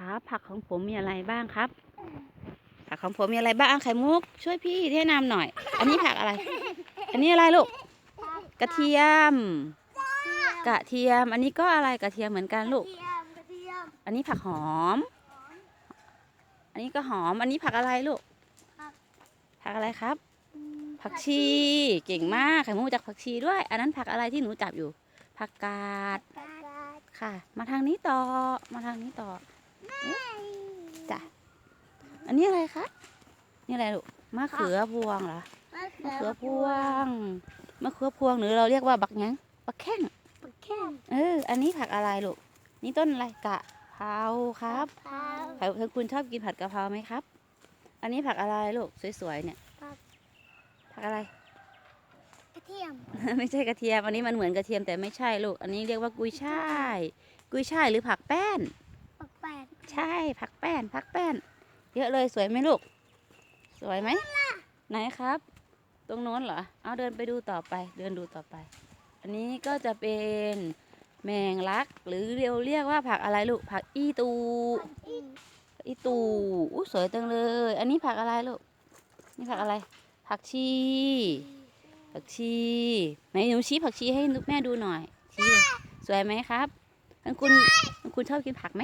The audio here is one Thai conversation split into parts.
ครับผักของผมมีอะไรบ้างครับ ผักของผมมีอะไรบ้างไข่มุก ช่วยพี่แนะนำหน่อย อันนี้ผักอะไร อันนี้อะไรลูกกระเทียม กระเทียม อันนี้ก็อะไรกระเทียมเหมือนกันลูกกระเทียมกระเทียมอันนี้ผักหอม อันนี้ก็หอม อันนี้ผักอะไรลูก ผักอะไรครับ ผักชี เก่งมาก ไข่มุกรู้จากผักชีด้วย อันนั้นผักอะไรที่หนูจับอยู่ ผักกาดกาดค่ะ มาทางนี้ต่อ มาทางนี้ต่อ จ้ะ อันนี้อะไรคะ นี่อะไรลูก มะเขือพวงเหรอ มะมะเขืเขืออพวง มะเขือพวงหรือเราเรียกว่าบักหยังบักแข้งมะแข้งเออ อันนี้ผักอะไรลูก นี่ต้นอะไรกะเพราครับพร้าวใครทั้งคุณชอบกินผัดกะเพราไหมครับ อันนี้ผักอะไรลูกสวยๆเนี่ย ผักอะไร กระเทียมไม่ใช่กระเทียม อันนี้มันเหมือนกระเทียมแต่ไม่ใช่ลูก อันนี้เรียกว่ากุยช่าย กุยช่ายหรือผักแป้นปักแปด ใช่ผักแป้นผักแป้น เยอะเลยสวยไหมลูก สวยไหมไหนครับ ตรงโน้นเหรอ เอาเดินไปดูต่อไป เดินดูต่อไป อันนี้ก็จะเป็นแมงลัก หรือเรียกเรียกว่าผักอะไรลูก ผักอีตู อีตูอู้สวยจังเลย อันนี้ผักอะไรลูก นี่ผักอะไร ผักชี ผักชีไหนหนูชี้ผักชีให้แม่ดูหน่อย ชี้สวยไหมครับทั้งคุณคุณชอบกินผักไหม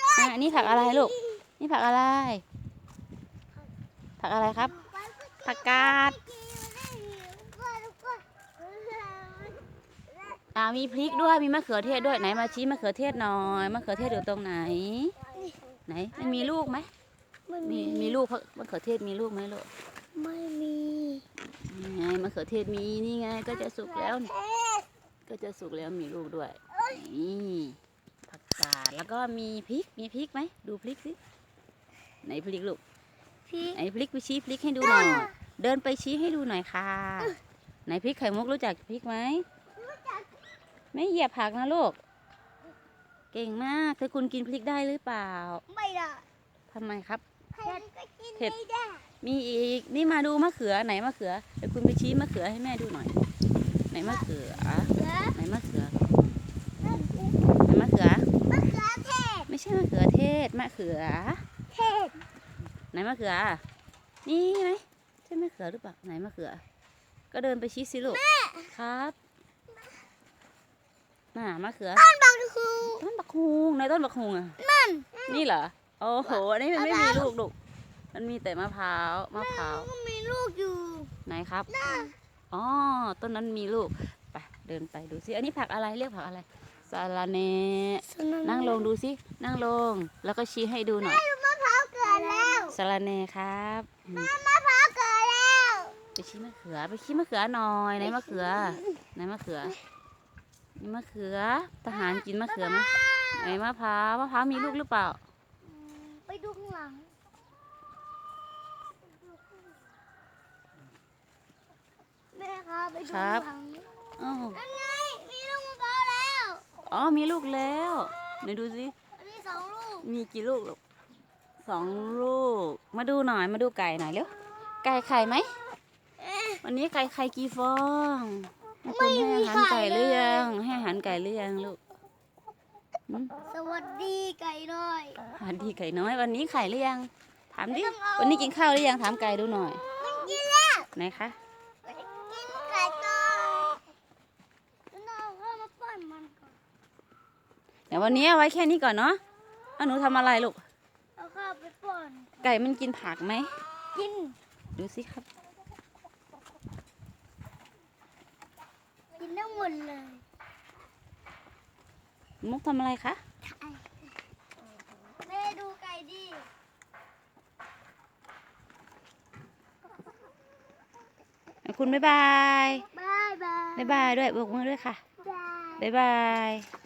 อะอันนี้ผักอะไรลูก นี่ผักอะไร ผักอะไรครับ ผักกาดอ่ามีพริกด้วย มีมะเขือเทศด้วย ไหนมาชี้มะเขือเทศหน่อย มะเขือเทศอยู่ตรงไหน ไหนมันมีลูกไหมไม่มีมีมีลูกมะเขือเทศมีลูกไหมลูก ไม่มีนี่ไงมะเขือเทศมีนี่ไง ก็จะสุกแล้วนี่ก็จะสุกแล้วมีลูกด้วยนี่ผั กกาดแล้วก็มีพริกมีพริกไหมดูพริกสิไหนพริกลูกพี่ไหนพริกไปชี้พริกให้ดูหน่อยเดินไปชี้ให้ดูหน่อยค่ะไหนพริกไข่มุกรู้จักพริกไหมไม่เหยียบผักนะลูก เก่งมากคือคุณกินพริกได้หรือเปล่า ไม่ได้ทำไมครับเผ็ดก็กินเผ็ดไม่ได้มีอีกนี่มาดูมะเขือไหนมะเขือเดี๋ยวคุณไปชี้มะเขือให้แม่ดูหน่อย ไหนมะเขือเหลือไหนมะเขือ ไหนมะเขือ มะเขือเทศ ไม่ใช่มะเขือเทศมะเขือ เทศไหนมะเขือ นี่ไหมใช่มะเขือหรือเปล่าไหนมะเขือ ก็เดินไปชี้สิลูกครับน่ามะเขือต้นบางคูต้นบักฮุงในต้นบักฮุงอะมันนี่เหรอโอ้โหอันนี้มันไม่มะพมีร้าวลูกลูกมันมีแต่มะพร้าวมะพร้าวก็มีลูกอยู่ไหนครับน่าอ๋อต้นนั้นมีลูกไปเดินไปดูสิอันนี้ผักอะไรเรียกผักอะไร สาลาเนนั่งลงดูสิ นั่งลง แล้วก็ชี้ให้ดูหน่อยมะพร้าวเกิดแล้วสาลาเนครับอืมมะพร้าวเกิดแล้วไปชี้มะเขือ ไปชี้มะเขือหน่อยไหนมะเขือไหนมะเขือนี่มะเขือ ทหารกินมะเขือไหมไหนมะพร้าว มะพร้าวมีลูกหรือเปล่า ไปดูข้างหลังแม่ครับไปดูครัข้างบหลัง อ๋อมีลูกแล้วไหนดูสิอันนี้สองลูก มีกี่ลูกลูกสองลูก มาดูหน่อยมาดูไก่หน่อยเร็วไก่ไข่ไหมวันนี้ไก่ไข่กี่ฟองให้คุณให้อาหารไก่หรือยังให้อาหารไก่หรือยังลูกหืมสวัสดีไก่น้อยอาหารดีไก่น้อย วันนี้ไข่หรือยัง ถามดิไม่ต้องเอาวันนี้กินข้าวหรือยังถามไก่ดูหน่อยมันกินแล้วไหนคะ กินไก่ต่อแล้วเราเอาข้าวมาป้อนมันก่อน เดี๋ยววันนี้เอาไว้แค่นี้ก่อนเนาะเอาหนูทำอะไรลูกเอาข้าวไปป้อนไก่มันกินผักไหมกิน ดูสิครับ กินทั้งหมดเลยมุกทำอะไรคะแม่ดูไก่ดิคุณบ๊ายบายบายบาย บ๊ายบายด้วยบอกมือด้วยค่ะบายบ๊ายบาย